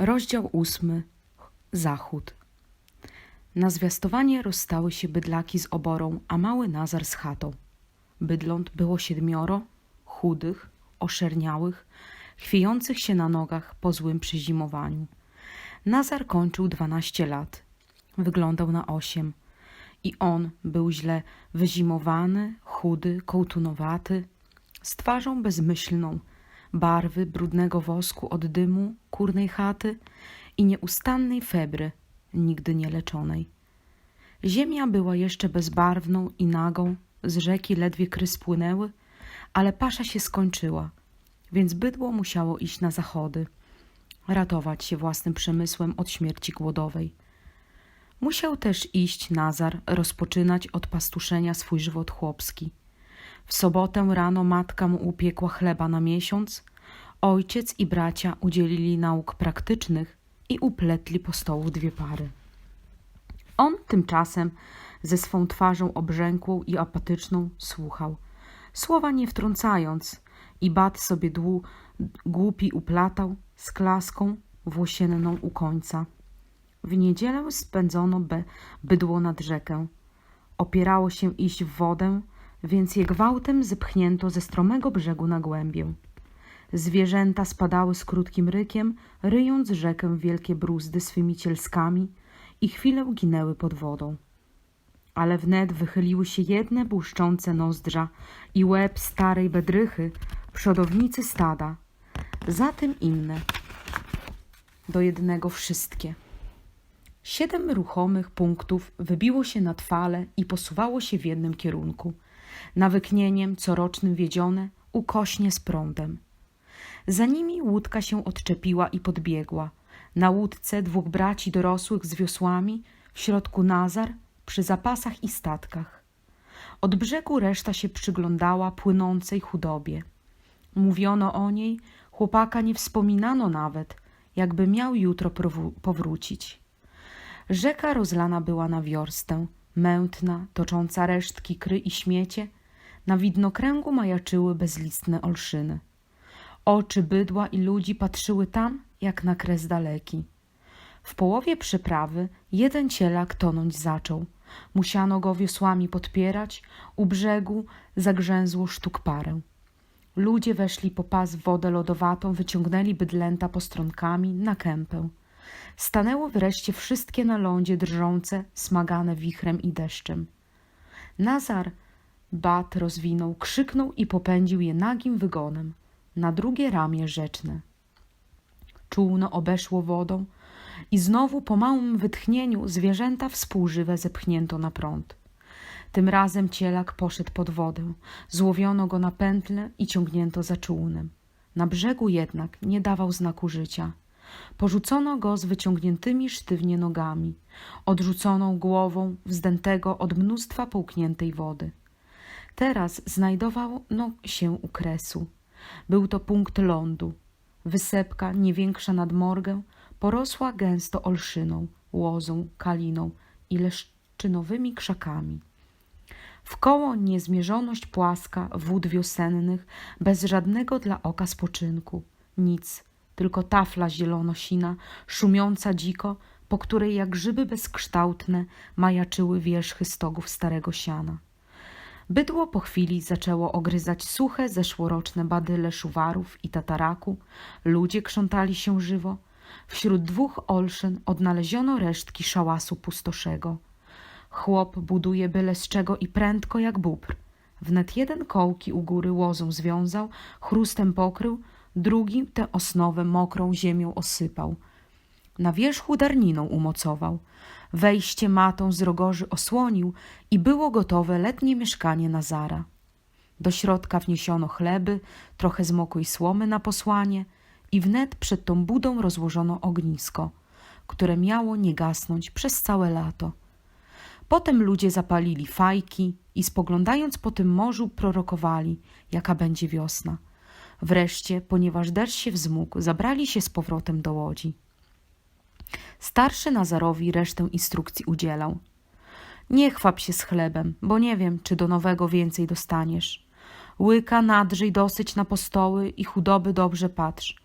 Rozdział ósmy. Zachód. Na zwiastowanie rozstały się bydlaki z oborą, a mały Nazar z chatą. Bydląt było siedmioro, chudych, oszerniałych, chwiejących się na nogach po złym przezimowaniu. Nazar kończył dwanaście lat. Wyglądał na osiem. I on był źle wyzimowany, chudy, kołtunowaty, z twarzą bezmyślną, barwy brudnego wosku od dymu kurnej chaty i nieustannej febry, nigdy nie leczonej. Ziemia była jeszcze bezbarwną i nagą, z rzeki ledwie kry spłynęły, ale pasza się skończyła, więc bydło musiało iść na zachody, ratować się własnym przemysłem od śmierci głodowej. Musiał też iść Nazar, rozpoczynać od pastuszenia swój żywot chłopski. W sobotę rano matka mu upiekła chleba na miesiąc, ojciec i bracia udzielili nauk praktycznych i upletli po stołu dwie pary. On tymczasem ze swą twarzą obrzękłą i apatyczną słuchał, słowa nie wtrącając, i bat sobie dłu, głupi uplatał z klaską włosienną u końca. W niedzielę spędzono be, bydło nad rzekę. Opierało się iść w wodę, więc je gwałtem zepchnięto ze stromego brzegu na głębię. Zwierzęta spadały z krótkim rykiem, ryjąc rzekę wielkie bruzdy swymi cielskami i chwilę ginęły pod wodą. Ale wnet wychyliły się jedne błyszczące nozdrza i łeb starej bedrychy, przodownicy stada, za tym inne, do jednego wszystkie. Siedem ruchomych punktów wybiło się nad fale i posuwało się w jednym kierunku, nawyknieniem corocznym wiedzione, ukośnie z prądem. Za nimi łódka się odczepiła i podbiegła. Na łódce dwóch braci dorosłych z wiosłami, w środku Nazar, przy zapasach i statkach. Od brzegu reszta się przyglądała płynącej chudobie. Mówiono o niej, chłopaka nie wspominano nawet, jakby miał jutro powrócić. Rzeka rozlana była na wiorstę, mętna, tocząca resztki kry i śmiecie, na widnokręgu majaczyły bezlistne olszyny. Oczy bydła i ludzi patrzyły tam, jak na kres daleki. W połowie przeprawy jeden cielak tonąć zaczął. Musiano go wiosłami podpierać, u brzegu zagrzęzło sztuk parę. Ludzie weszli po pas w wodę lodowatą, wyciągnęli bydlęta postronkami na kępę. Stanęły wreszcie wszystkie na lądzie drżące, smagane wichrem i deszczem. Nazar bat rozwinął, krzyknął i popędził je nagim wygonem na drugie ramię rzeczne. Czółno obeszło wodą i znowu po małym wytchnieniu zwierzęta współżywe zepchnięto na prąd. Tym razem cielak poszedł pod wodę, złowiono go na pętlę i ciągnięto za czółnem. Na brzegu jednak nie dawał znaku życia. Porzucono go z wyciągniętymi sztywnie nogami, odrzuconą głową wzdętego od mnóstwa połkniętej wody. Teraz znajdowano się u kresu. Był to punkt lądu. Wysepka, nie większa nad morgę, porosła gęsto olszyną, łozą, kaliną i leszczynowymi krzakami. Wkoło niezmierzoność płaska wód wiosennych, bez żadnego dla oka spoczynku. Nic, tylko tafla zielonosina, szumiąca dziko, po której jak grzyby bezkształtne majaczyły wierzchy stogów starego siana. Bydło po chwili zaczęło ogryzać suche, zeszłoroczne badyle szuwarów i tataraku. Ludzie krzątali się żywo. Wśród dwóch olszyn odnaleziono resztki szałasu pustoszego. Chłop buduje byle z czego i prędko jak bóbr. Wnet jeden kołki u góry łozą związał, chrustem pokrył, drugi tę osnowę mokrą ziemią osypał. Na wierzchu darniną umocował. Wejście matą z rogoży osłonił i było gotowe letnie mieszkanie Nazara. Do środka wniesiono chleby, trochę zmokłej słomy na posłanie i wnet przed tą budą rozłożono ognisko, które miało nie gasnąć przez całe lato. Potem ludzie zapalili fajki i spoglądając po tym morzu prorokowali, jaka będzie wiosna. Wreszcie, ponieważ deszcz się wzmógł, zabrali się z powrotem do łodzi. Starszy Nazarowi resztę instrukcji udzielał. Nie chwap się z chlebem, bo nie wiem, czy do nowego więcej dostaniesz. Łyka nadrzyj dosyć na postoły i chudoby dobrze patrz.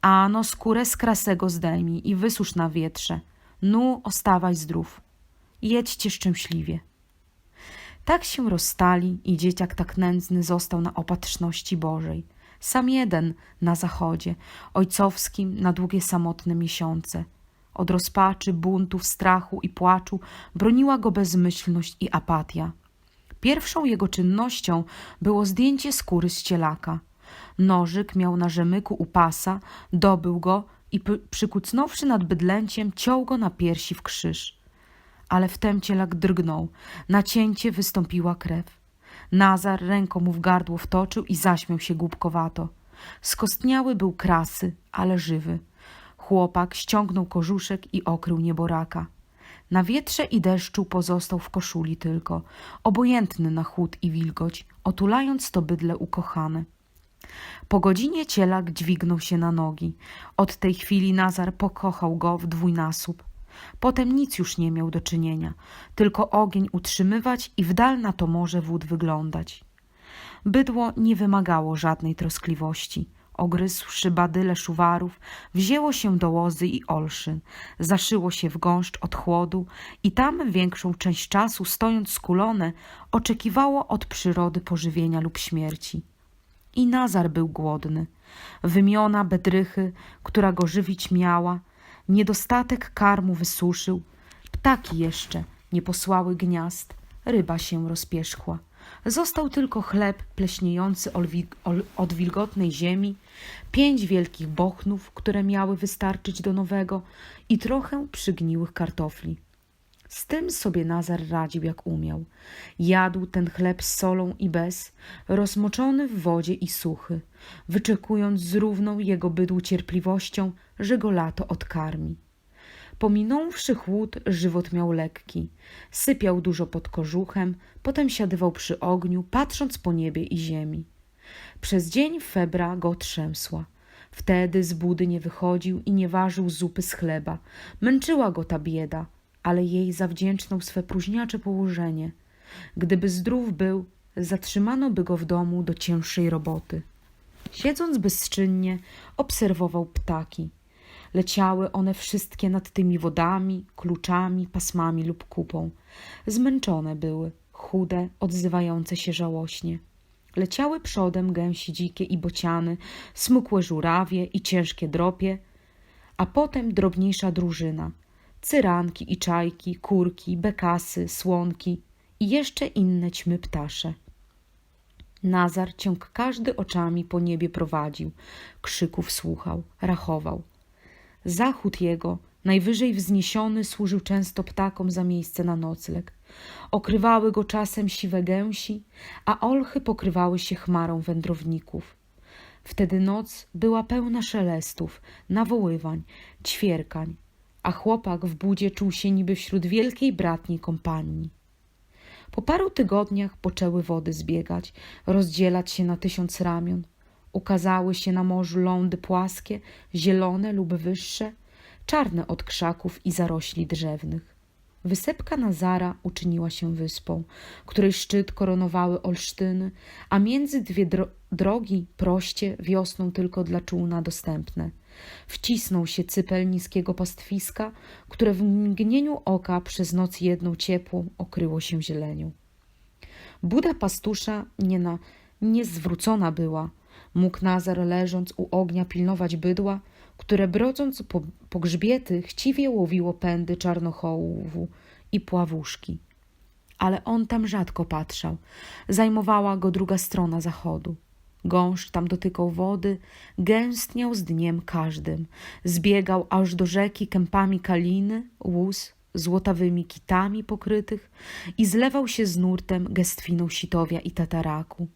Ano skórę z krasego zdejmij i wysusz na wietrze. Nu, ostawaj zdrów. Jedźcie szczęśliwie. Tak się rozstali i dzieciak tak nędzny został na opatrzności Bożej. Sam jeden na zachodzie, ojcowskim na długie samotne miesiące. Od rozpaczy, buntów, strachu i płaczu broniła go bezmyślność i apatia. Pierwszą jego czynnością było zdjęcie skóry z cielaka. Nożyk miał na rzemyku u pasa, dobył go i przykucnąwszy nad bydlęciem, ciął go na piersi w krzyż. Ale wtem cielak drgnął, na cięcie wystąpiła krew. Nazar ręką mu w gardło wtoczył i zaśmiał się głupkowato. Skostniały był krasy, ale żywy. Chłopak ściągnął kożuszek i okrył nieboraka. Na wietrze i deszczu pozostał w koszuli tylko, obojętny na chłód i wilgoć, otulając to bydle ukochane. Po godzinie cielak dźwignął się na nogi. Od tej chwili Nazar pokochał go w dwójnasób. Potem nic już nie miał do czynienia, tylko ogień utrzymywać i w dal na to morze wód wyglądać. Bydło nie wymagało żadnej troskliwości. Ogryzłszy badyle szuwarów, wzięło się do łozy i olszyn, zaszyło się w gąszcz od chłodu i tam większą część czasu, stojąc skulone, oczekiwało od przyrody pożywienia lub śmierci. I Nazar był głodny. Wymiona bedrychy, która go żywić miała, niedostatek karmu wysuszył, ptaki jeszcze nie posłały gniazd, ryba się rozpierzchła. Został tylko chleb pleśniejący od wilgotnej ziemi, pięć wielkich bochnów, które miały wystarczyć do nowego i trochę przygniłych kartofli. Z tym sobie Nazar radził jak umiał. Jadł ten chleb z solą i bez, rozmoczony w wodzie i suchy, wyczekując z równą jego bydłu cierpliwością, że go lato odkarmi. Pominąwszy chłód, żywot miał lekki. Sypiał dużo pod kożuchem, potem siadywał przy ogniu, patrząc po niebie i ziemi. Przez dzień febra go trzęsła. Wtedy z budy nie wychodził i nie ważył zupy z chleba. Męczyła go ta bieda, ale jej zawdzięczną swe próżniacze położenie. Gdyby zdrów był, zatrzymano by go w domu do cięższej roboty. Siedząc bezczynnie, obserwował ptaki. Leciały one wszystkie nad tymi wodami, kluczami, pasmami lub kupą. Zmęczone były, chude, odzywające się żałośnie. Leciały przodem gęsi dzikie i bociany, smukłe żurawie i ciężkie dropie, a potem drobniejsza drużyna cyranki i czajki, kurki, bekasy, słonki i jeszcze inne ćmy ptasze. Nazar ciąg każdy oczami po niebie prowadził, krzyków słuchał, rachował. Zachód jego, najwyżej wzniesiony, służył często ptakom za miejsce na nocleg. Okrywały go czasem siwe gęsi, a olchy pokrywały się chmarą wędrowników. Wtedy noc była pełna szelestów, nawoływań, ćwierkań, a chłopak w budzie czuł się niby wśród wielkiej bratniej kompanii. Po paru tygodniach poczęły wody zbiegać, rozdzielać się na tysiąc ramion. Ukazały się na morzu lądy płaskie, zielone lub wyższe, czarne od krzaków i zarośli drzewnych. Wysepka Nazara uczyniła się wyspą, której szczyt koronowały olsztyny, a między dwie dro drogi proście wiosną tylko dla czółna dostępne. Wcisnął się cypel niskiego pastwiska, które w mgnieniu oka przez noc jedną ciepłą okryło się zielenią. Buda pastusza nie, na, nie zwrócona była. Mógł Nazar leżąc u ognia pilnować bydła, które brodząc po, po grzbiety chciwie łowiło pędy czarnochołwu i pławuszki. Ale on tam rzadko patrzał. Zajmowała go druga strona zachodu. Gąszcz tam dotykał wody, gęstniał z dniem każdym. Zbiegał aż do rzeki kępami kaliny, łóz, złotawymi kitami pokrytych i zlewał się z nurtem gestwiną sitowia i tataraku.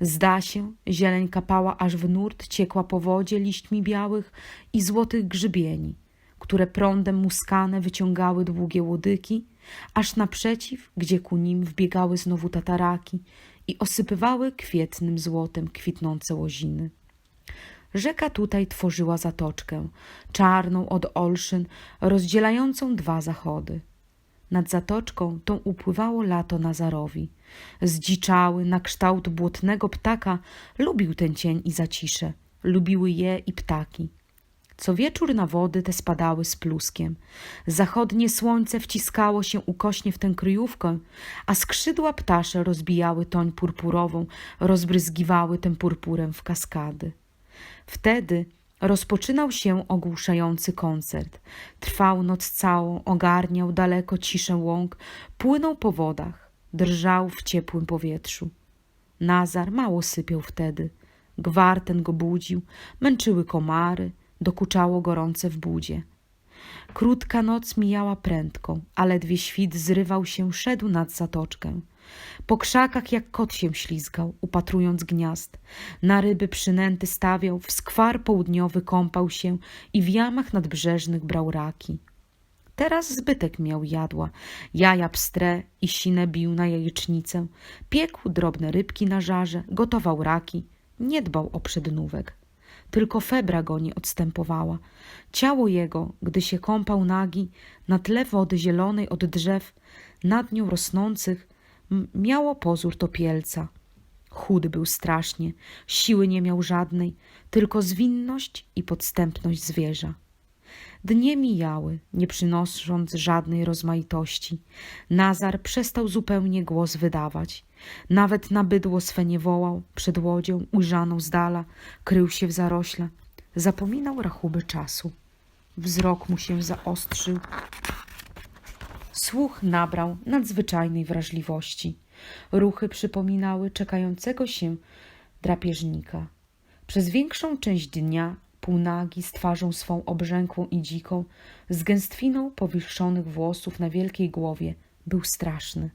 Zda się, zieleń kapała aż w nurt, ciekła po wodzie liśćmi białych i złotych grzybieni, które prądem muskane wyciągały długie łodyki, aż naprzeciw, gdzie ku nim wbiegały znowu tataraki i osypywały kwietnym złotem kwitnące łoziny. Rzeka tutaj tworzyła zatoczkę, czarną od olszyn, rozdzielającą dwa zachody. Nad zatoczką tą upływało lato Nazarowi. Zdziczały na kształt błotnego ptaka lubił ten cień i zaciszę. Lubiły je i ptaki. Co wieczór na wody te spadały z pluskiem. Zachodnie słońce wciskało się ukośnie w tę kryjówkę, a skrzydła ptasze rozbijały toń purpurową, rozbryzgiwały tę purpurem w kaskady. Wtedy rozpoczynał się ogłuszający koncert. Trwał noc całą, ogarniał daleko ciszę łąk, płynął po wodach, drżał w ciepłym powietrzu. Nazar mało sypiał wtedy. Gwar ten go budził, męczyły komary, dokuczało gorące w budzie. Krótka noc mijała prędko, a ledwie świt zrywał się, szedł nad zatoczkę. Po krzakach jak kot się ślizgał, upatrując gniazd. Na ryby przynęty stawiał, w skwar południowy kąpał się i w jamach nadbrzeżnych brał raki. Teraz zbytek miał jadła, jaja pstre i sinę bił na jajecznicę, piekł drobne rybki na żarze, gotował raki, nie dbał o przednówek. Tylko febra go nie odstępowała. Ciało jego, gdy się kąpał nagi, na tle wody zielonej od drzew, nad nią rosnących, miało pozór topielca. Chudy był strasznie, siły nie miał żadnej, tylko zwinność i podstępność zwierza. Dnie mijały, nie przynosząc żadnej rozmaitości. Nazar przestał zupełnie głos wydawać. Nawet na bydło swe nie wołał, przed łodzią, ujrzaną z dala, krył się w zarośle. Zapominał rachuby czasu. Wzrok mu się zaostrzył. Słuch nabrał nadzwyczajnej wrażliwości. Ruchy przypominały czekającego się drapieżnika. Przez większą część dnia półnagi z twarzą swą obrzękłą i dziką, z gęstwiną powieszonych włosów na wielkiej głowie, był straszny.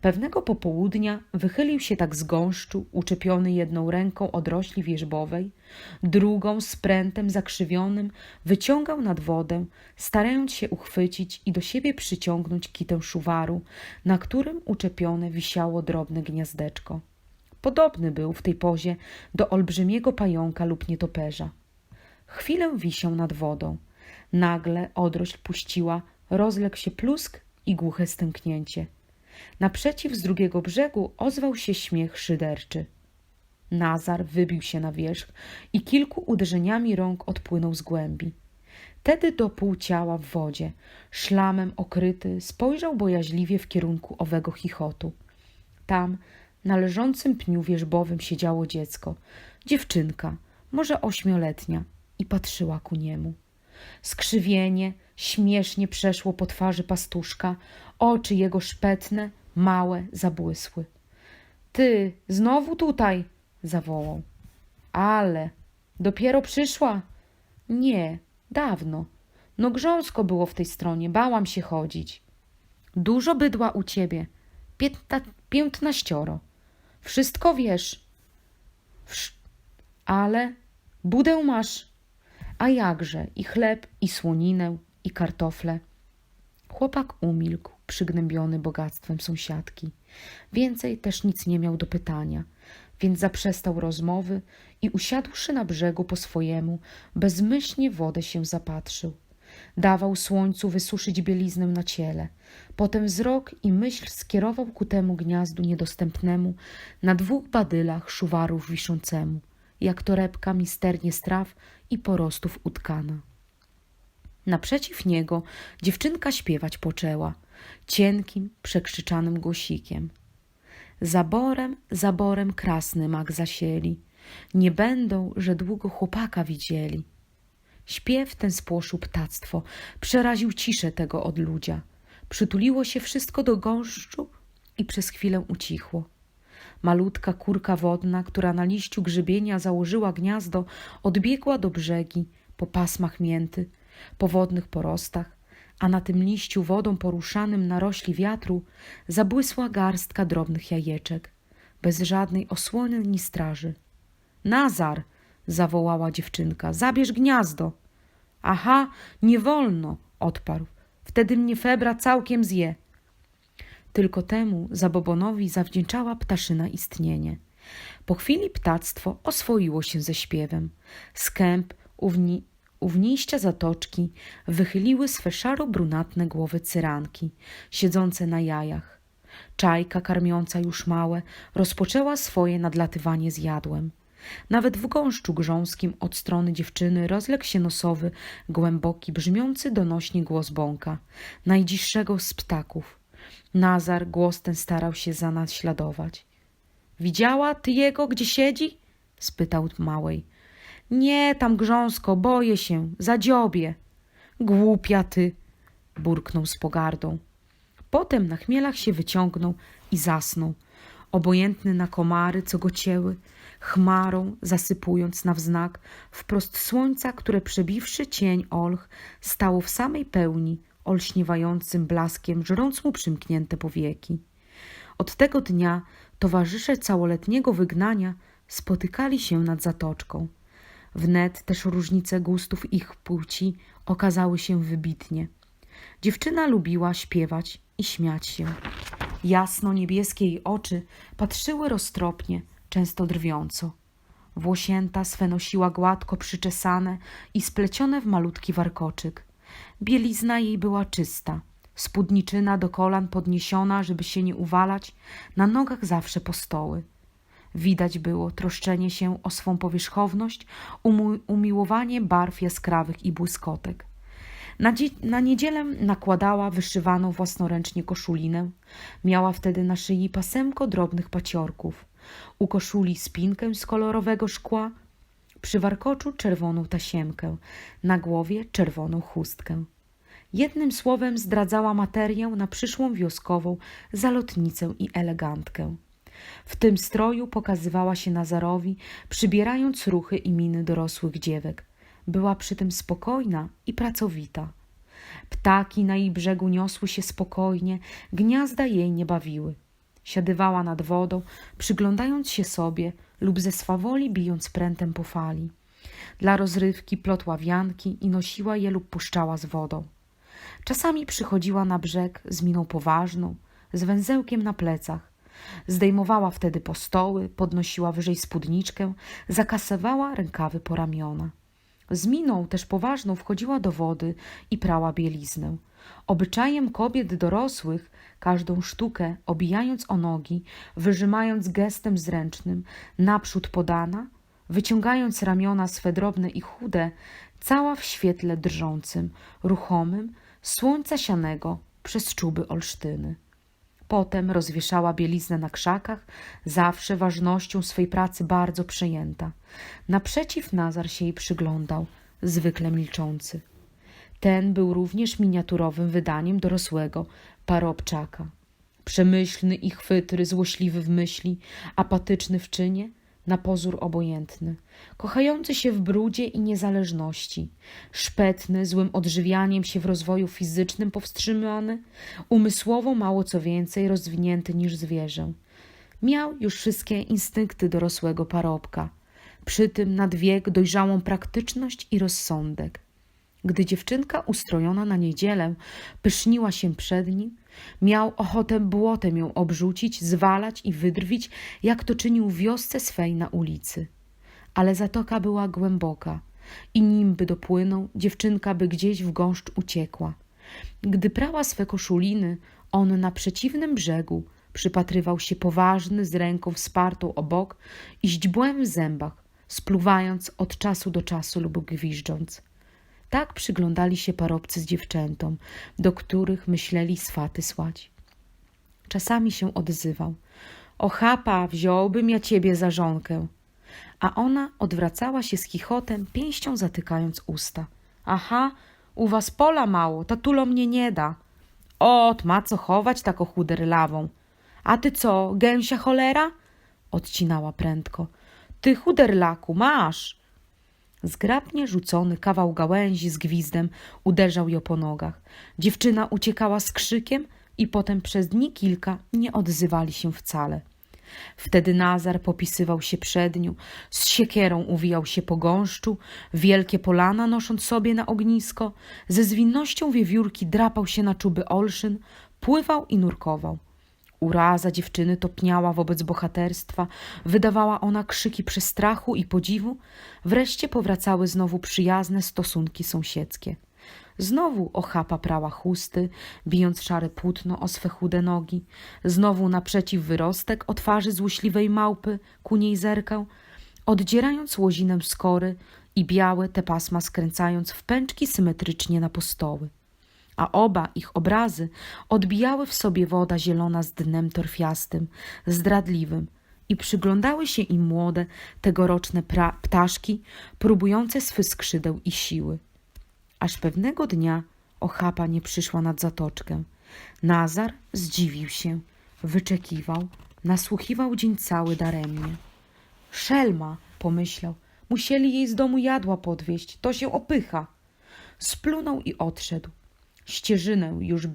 Pewnego popołudnia wychylił się tak z gąszczu, uczepiony jedną ręką od rośli wierzbowej, drugą z prętem zakrzywionym wyciągał nad wodę, starając się uchwycić i do siebie przyciągnąć kitę szuwaru, na którym uczepione wisiało drobne gniazdeczko. Podobny był w tej pozie do olbrzymiego pająka lub nietoperza. Chwilę wisiał nad wodą. Nagle odrośl puściła, rozległ się plusk i głuche stęknięcie. Naprzeciw z drugiego brzegu ozwał się śmiech szyderczy. Nazar wybił się na wierzch i kilku uderzeniami rąk odpłynął z głębi. Tedy do pół ciała w wodzie, szlamem okryty, spojrzał bojaźliwie w kierunku owego chichotu. Tam, na leżącym pniu wierzbowym siedziało dziecko, dziewczynka, może ośmioletnia, i patrzyła ku niemu. Skrzywienie śmiesznie przeszło po twarzy pastuszka, oczy jego szpetne, małe, zabłysły. Ty, znowu tutaj, zawołał. Ale, dopiero przyszła? Nie, dawno. No grząsko było w tej stronie, bałam się chodzić. Dużo bydła u ciebie, Piętna, piętnaścioro. Wszystko wiesz. Wsz- ale budę masz. A jakże, i chleb, i słoninę, i kartofle. Chłopak umilkł, przygnębiony bogactwem sąsiadki. Więcej też nic nie miał do pytania, więc zaprzestał rozmowy i usiadłszy na brzegu po swojemu, bezmyślnie wodę się zapatrzył. Dawał słońcu wysuszyć bieliznę na ciele. Potem wzrok i myśl skierował ku temu gniazdu niedostępnemu na dwóch badylach szuwarów wiszącemu, jak torebka misternie straw i porostów utkana. Naprzeciw niego dziewczynka śpiewać poczęła, cienkim, przekrzyczanym głosikiem. Zaborem, zaborem krasny mak zasieli, nie będą, że długo chłopaka widzieli. Śpiew ten spłoszył ptactwo, przeraził ciszę tego odludzia. Przytuliło się wszystko do gąszczu i przez chwilę ucichło. Malutka kurka wodna, która na liściu grzybienia założyła gniazdo, odbiegła do brzegi po pasmach mięty, po wodnych porostach, a na tym liściu wodą poruszanym na rośli wiatru zabłysła garstka drobnych jajeczek, bez żadnej osłony ni straży. Nazar! zawołała dziewczynka. Zabierz gniazdo. Aha, nie wolno, odparł. Wtedy mnie febra całkiem zje. Tylko temu zabobonowi zawdzięczała ptaszyna istnienie. Po chwili ptactwo oswoiło się ze śpiewem. Skęp, ówni, ówniście zatoczki wychyliły swe szaro-brunatne głowy cyranki, siedzące na jajach. Czajka karmiąca już małe rozpoczęła swoje nadlatywanie z jadłem. Nawet w gąszczu grząskim od strony dziewczyny rozległ się nosowy, głęboki, brzmiący donośnie głos bąka, najdziższego z ptaków. Nazar głos ten starał się za naśladować. Widziała ty jego, gdzie siedzi? spytał małej. Nie, tam grząsko, boję się, zadziobie. Głupia ty, burknął z pogardą. Potem na chmielach się wyciągnął i zasnął, obojętny na komary, co go cięły, chmarą zasypując na wznak wprost słońca, które przebiwszy cień olch, stało w samej pełni, olśniewającym blaskiem, żrąc mu przymknięte powieki. Od tego dnia towarzysze całoletniego wygnania spotykali się nad zatoczką. Wnet też różnice gustów ich płci okazały się wybitnie. Dziewczyna lubiła śpiewać i śmiać się. Jasno niebieskie jej oczy patrzyły roztropnie, często drwiąco. Włosięta swe nosiła gładko przyczesane i splecione w malutki warkoczyk. Bielizna jej była czysta, spódniczyna do kolan podniesiona, żeby się nie uwalać, na nogach zawsze postoły. Widać było troszczenie się o swą powierzchowność, umiłowanie barw jaskrawych i błyskotek. Na, na niedzielę nakładała wyszywaną własnoręcznie koszulinę. Miała wtedy na szyi pasemko drobnych paciorków. U koszuli spinkę z kolorowego szkła, przy warkoczu czerwoną tasiemkę, na głowie czerwoną chustkę. Jednym słowem zdradzała materię na przyszłą wioskową zalotnicę i elegantkę. W tym stroju pokazywała się Nazarowi, przybierając ruchy i miny dorosłych dziewek. Była przy tym spokojna i pracowita. Ptaki na jej brzegu niosły się spokojnie, gniazda jej nie bawiły. Siadywała nad wodą, przyglądając się sobie lub ze swawoli bijąc prętem po fali. Dla rozrywki plotła wianki i nosiła je lub puszczała z wodą. Czasami przychodziła na brzeg z miną poważną, z węzełkiem na plecach. Zdejmowała wtedy postoły, podnosiła wyżej spódniczkę, zakasywała rękawy po ramiona. Z miną też poważną wchodziła do wody i prała bieliznę. Obyczajem kobiet dorosłych każdą sztukę obijając o nogi, wyrzymając gestem zręcznym, naprzód podana, wyciągając ramiona swe drobne i chude, cała w świetle drżącym, ruchomym, słońca sianego przez czuby Olsztyny. Potem rozwieszała bieliznę na krzakach, zawsze ważnością swej pracy bardzo przejęta. Naprzeciw Nazar się jej przyglądał, zwykle milczący. Ten był również miniaturowym wydaniem dorosłego parobczaka. Przemyślny i chwytry, złośliwy w myśli, apatyczny w czynie, na pozór obojętny, kochający się w brudzie i niezależności, szpetny, złym odżywianiem się w rozwoju fizycznym powstrzymany, umysłowo mało co więcej rozwinięty niż zwierzę. Miał już wszystkie instynkty dorosłego parobka, przy tym nad wiek dojrzałą praktyczność i rozsądek. Gdy dziewczynka ustrojona na niedzielę pyszniła się przed nim, miał ochotę błotem ją obrzucić, zwalać i wydrwić, jak to czynił wiosce swej na ulicy. Ale zatoka była głęboka i nim by dopłynął, dziewczynka by gdzieś w gąszcz uciekła. Gdy prała swe koszuliny, on na przeciwnym brzegu przypatrywał się poważny, z ręką wspartą obok i źdźbłem w zębach, spluwając od czasu do czasu lub gwiżdżąc. Tak przyglądali się parobcy z dziewczętom, do których myśleli swaty słać. Czasami się odzywał. O chapa, wziąłbym ja ciebie za żonkę. A ona odwracała się z chichotem, pięścią zatykając usta. Aha, u was pola mało, tatulo mnie nie da. Ot, ma co chować tako chuderlawą. A ty co, gęsia cholera? Odcinała prędko. Ty chuderlaku, masz. Zgrabnie rzucony kawał gałęzi z gwizdem uderzał ją po nogach. Dziewczyna uciekała z krzykiem i potem przez dni kilka nie odzywali się wcale. Wtedy Nazar popisywał się przed nią, z siekierą uwijał się po gąszczu, wielkie polana nosząc sobie na ognisko, ze zwinnością wiewiórki drapał się na czuby olszyn, pływał i nurkował. Uraza dziewczyny topniała wobec bohaterstwa, wydawała ona krzyki przestrachu i podziwu, wreszcie powracały znowu przyjazne stosunki sąsiedzkie. Znowu ochapa prała chusty, bijąc szare płótno o swe chude nogi. Znowu naprzeciw wyrostek o twarzy złośliwej małpy ku niej zerkał, oddzierając łozinę skory i białe te pasma skręcając w pęczki symetrycznie na postoły. A oba ich obrazy odbijały w sobie woda zielona z dnem torfiastym, zdradliwym i przyglądały się im młode, tegoroczne ptaszki, próbujące swych skrzydeł i siły. Aż pewnego dnia ochapa nie przyszła nad zatoczkę. Nazar zdziwił się, wyczekiwał, nasłuchiwał dzień cały daremnie. Szelma, pomyślał, musieli jej z domu jadła podwieźć, to się opycha. Splunął i odszedł. Ścieżynę już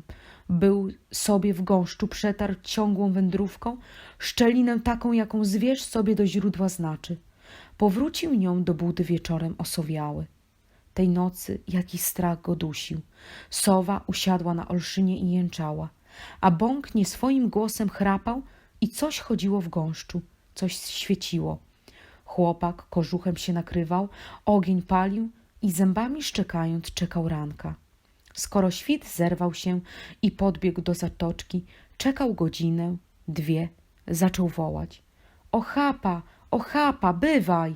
był sobie w gąszczu przetarł ciągłą wędrówką, szczelinę taką, jaką zwierz sobie do źródła znaczy. Powrócił nią do budy wieczorem osowiały. Tej nocy jakiś strach go dusił. Sowa usiadła na olszynie i jęczała, a bąk nie swoim głosem chrapał i coś chodziło w gąszczu, coś świeciło. Chłopak kożuchem się nakrywał, ogień palił i zębami szczekając czekał ranka. Skoro świt zerwał się i podbiegł do zatoczki, czekał godzinę, dwie, zaczął wołać. Ochapa, ochapa, bywaj!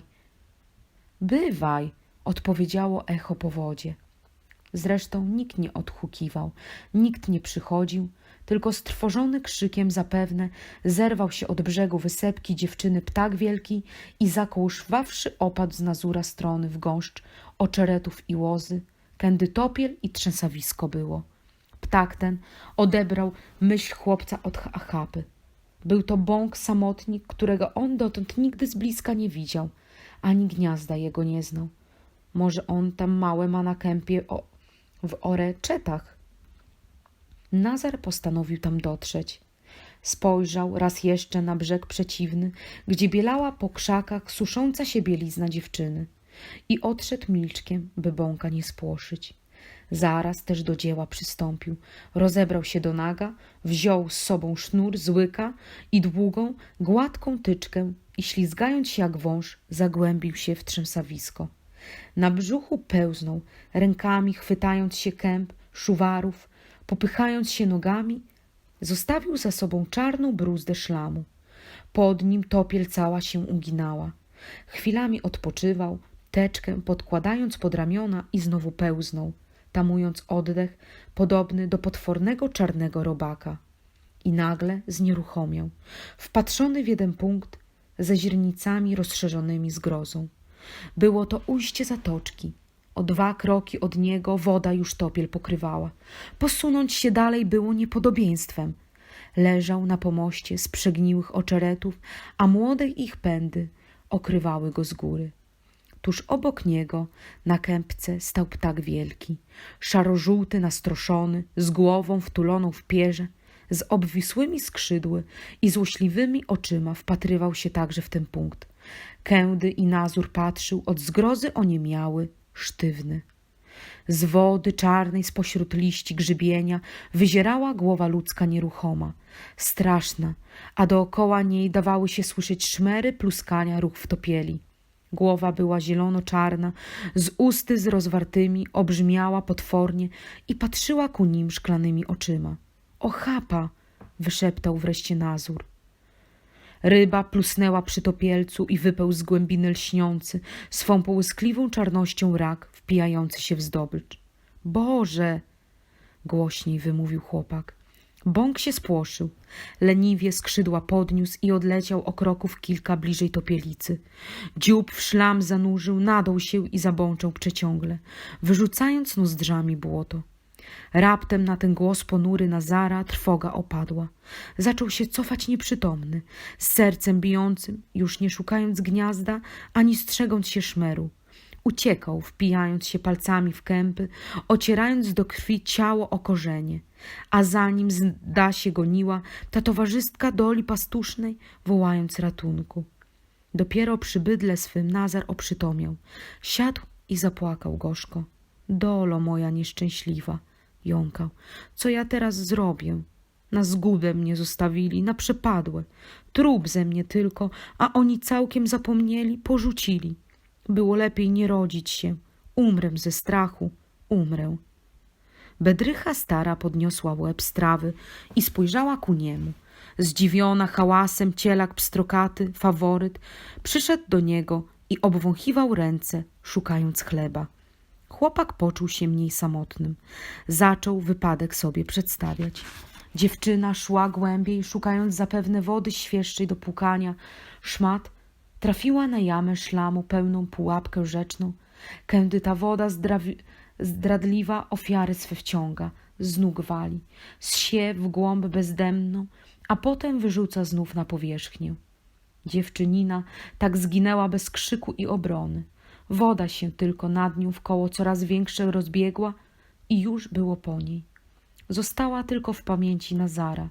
Bywaj, odpowiedziało echo po wodzie. Zresztą nikt nie odhukiwał, nikt nie przychodził, tylko strwożony krzykiem zapewne zerwał się od brzegu wysepki dziewczyny ptak wielki i zakołszwawszy opadł z nazura strony w gąszcz oczeretów i łozy, kędy topiel i trzęsawisko było. Ptak ten odebrał myśl chłopca od achapy. Był to bąk samotnik, którego on dotąd nigdy z bliska nie widział, ani gniazda jego nie znał. Może on tam małe ma na kępie o, w Oreczetach? Nazar postanowił tam dotrzeć. Spojrzał raz jeszcze na brzeg przeciwny, gdzie bielała po krzakach susząca się bielizna dziewczyny i odszedł milczkiem, by bąka nie spłoszyć. Zaraz też do dzieła przystąpił. Rozebrał się do naga, wziął z sobą sznur z łyka i długą, gładką tyczkę i ślizgając się jak wąż, zagłębił się w trzęsawisko. Na brzuchu pełznął, rękami chwytając się kęp, szuwarów, popychając się nogami, zostawił za sobą czarną bruzdę szlamu. Pod nim topiel cała się uginała. Chwilami odpoczywał, teczkę podkładając pod ramiona i znowu pełznął, tamując oddech, podobny do potwornego czarnego robaka. I nagle znieruchomiał, wpatrzony w jeden punkt, ze źrenicami rozszerzonymi zgrozą. Było to ujście zatoczki. O dwa kroki od niego woda już topiel pokrywała. Posunąć się dalej było niepodobieństwem. Leżał na pomoście z przegniłych oczeretów, a młode ich pędy okrywały go z góry. Tuż obok niego, na kępce, stał ptak wielki, szaro-żółty, nastroszony, z głową wtuloną w pierze, z obwisłymi skrzydły i złośliwymi oczyma wpatrywał się także w ten punkt. Kędy i Nazur patrzył, od zgrozy oniemiały, sztywny. Z wody czarnej spośród liści grzybienia wyzierała głowa ludzka nieruchoma, straszna, a dookoła niej dawały się słyszeć szmery pluskania ruch w topieli. Głowa była zielono-czarna, z usty z rozwartymi, obrzmiała potwornie i patrzyła ku nim szklanymi oczyma. Ochapa! wyszeptał wreszcie Nazur. Ryba plusnęła przy topielcu i wypeł z głębiny lśniący, swą połyskliwą czarnością rak, wpijający się w zdobycz. Boże! głośniej wymówił chłopak. Bąk się spłoszył. Leniwie skrzydła podniósł i odleciał o kroków kilka bliżej topielicy. Dziób w szlam zanurzył, nadął się i zabączał przeciągle, wyrzucając nozdrzami błoto. Raptem na ten głos ponury Nazara trwoga opadła. Zaczął się cofać nieprzytomny, z sercem bijącym, już nie szukając gniazda, ani strzegąc się szmeru. Uciekał, wpijając się palcami w kępy, ocierając do krwi ciało o korzenie. A za nim zda się goniła ta towarzystka doli pastusznej, wołając ratunku. Dopiero przy bydle swym Nazar oprzytomiał. Siadł i zapłakał gorzko. Dolo moja nieszczęśliwa, jąkał. Co ja teraz zrobię? Na zgubę mnie zostawili, na przepadłe. Trup ze mnie tylko, a oni całkiem zapomnieli, porzucili. Było lepiej nie rodzić się. Umrę ze strachu, umrę. Bedrycha stara podniosła łeb z trawy i spojrzała ku niemu. Zdziwiona hałasem cielak pstrokaty, faworyt, przyszedł do niego i obwąchiwał ręce, szukając chleba. Chłopak poczuł się mniej samotnym. Zaczął wypadek sobie przedstawiać. Dziewczyna szła głębiej, szukając zapewne wody świeższej do płukania. Szmat trafiła na jamę szlamu pełną pułapkę rzeczną, kędy ta woda zdradliwa ofiary swe wciąga, z nóg wali, zsie w głąb bezdemną, a potem wyrzuca znów na powierzchnię. Dziewczynina tak zginęła bez krzyku i obrony. Woda się tylko nad nią w koło coraz większe rozbiegła i już było po niej. Została tylko w pamięci Nazara.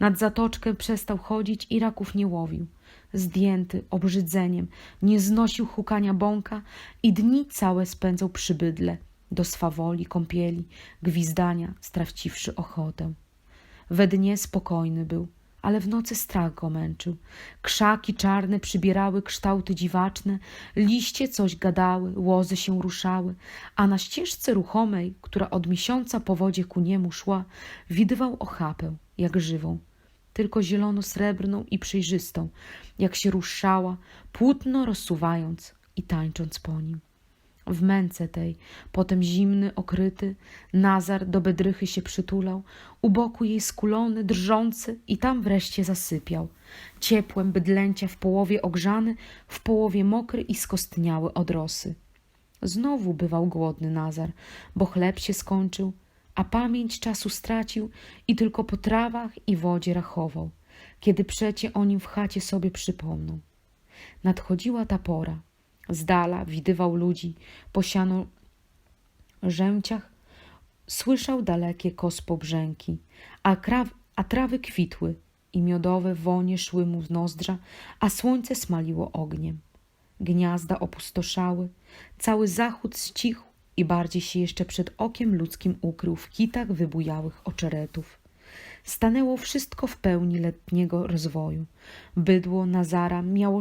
Nad zatoczkę przestał chodzić i raków nie łowił. Zdjęty obrzydzeniem, nie znosił hukania bąka i dni całe spędzał przy bydle, do swawoli, kąpieli, gwizdania, straciwszy ochotę. We dnie spokojny był, ale w nocy strach go męczył. Krzaki czarne przybierały kształty dziwaczne, liście coś gadały, łozy się ruszały, a na ścieżce ruchomej, która od miesiąca po wodzie ku niemu szła, widywał ochapę, jak żywą, tylko zielono-srebrną i przejrzystą, jak się ruszała, płótno rozsuwając i tańcząc po nim. W męce tej, potem zimny, okryty, Nazar do bedrychy się przytulał, u boku jej skulony, drżący i tam wreszcie zasypiał. Ciepłem bydlęcia w połowie ogrzany, w połowie mokry i skostniały od rosy. Znowu bywał głodny Nazar, bo chleb się skończył, a pamięć czasu stracił i tylko po trawach i wodzie rachował, kiedy przecie o nim w chacie sobie przypomną. Nadchodziła ta pora. Z dala widywał ludzi po siano rzęciach, słyszał dalekie kospo brzęki, a, kraw, a trawy kwitły i miodowe wonie szły mu z nozdrza, a słońce smaliło ogniem. Gniazda opustoszały, cały zachód ścichł i bardziej się jeszcze przed okiem ludzkim ukrył w kitach wybujałych oczeretów. Stanęło wszystko w pełni letniego rozwoju. Bydło Nazara miało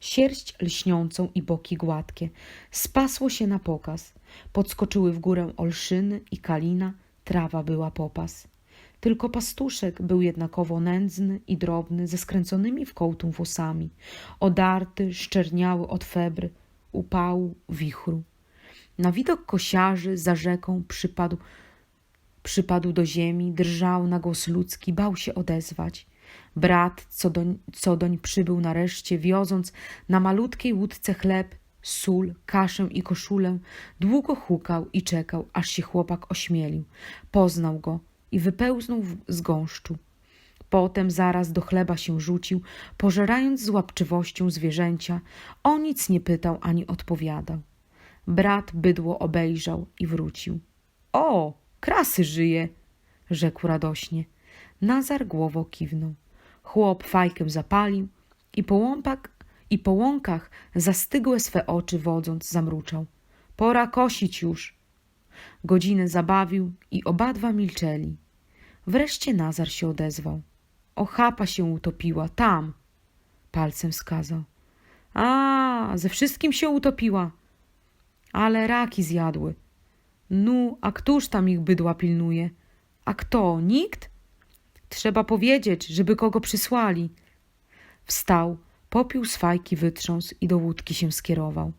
sierść lśniącą i boki gładkie. Spasło się na pokaz. Podskoczyły w górę olszyny i kalina, trawa była popas. Tylko pastuszek był jednakowo nędzny i drobny, ze skręconymi w kołtun włosami, odarty, szczerniały od febry, upału, wichru. Na widok kosiarzy za rzeką przypadł, przypadł do ziemi, drżał na głos ludzki, bał się odezwać. Brat, co doń, przybył nareszcie, wioząc na malutkiej łódce chleb, sól, kaszę i koszulę, długo hukał i czekał, aż się chłopak ośmielił. Poznał go i wypełznął z gąszczu. Potem zaraz do chleba się rzucił, pożerając z łapczywością zwierzęcia. O nic nie pytał ani odpowiadał. Brat bydło obejrzał i wrócił. O, krasy żyje, rzekł radośnie. Nazar głową kiwnął. Chłop fajkę zapalił i po, łąpak, i po łąkach zastygłe swe oczy wodząc zamruczał. Pora kosić już. Godzinę zabawił i obadwa milczeli. Wreszcie Nazar się odezwał. Ochapa się utopiła, tam. Palcem wskazał. A, ze wszystkim się utopiła. Ale raki zjadły. Nu, a któż tam ich bydła pilnuje? A kto? Nikt? Trzeba powiedzieć, żeby kogo przysłali. Wstał, popił z fajki wytrząs i do łódki się skierował.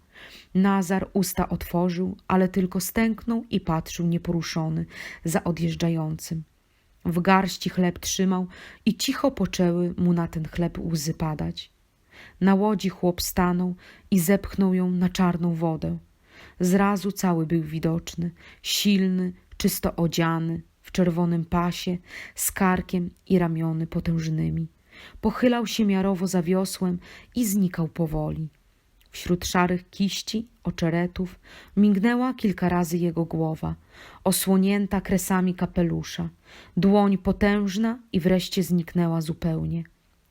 Nazar usta otworzył, ale tylko stęknął i patrzył nieporuszony za odjeżdżającym. W garści chleb trzymał i cicho poczęły mu na ten chleb łzy padać. Na łodzi chłop stanął i zepchnął ją na czarną wodę. Zrazu cały był widoczny, silny, czysto odziany, w czerwonym pasie, z karkiem i ramiony potężnymi. Pochylał się miarowo za wiosłem i znikał powoli. Wśród szarych kiści, oczeretów, mignęła kilka razy jego głowa, osłonięta kresami kapelusza, dłoń potężna i wreszcie zniknęła zupełnie.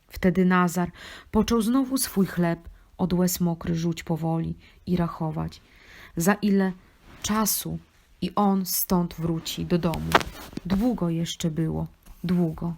Wtedy Nazar począł znowu swój chleb od łez mokry rzuć powoli i rachować, za ile czasu i on stąd wróci do domu. Długo jeszcze było, długo.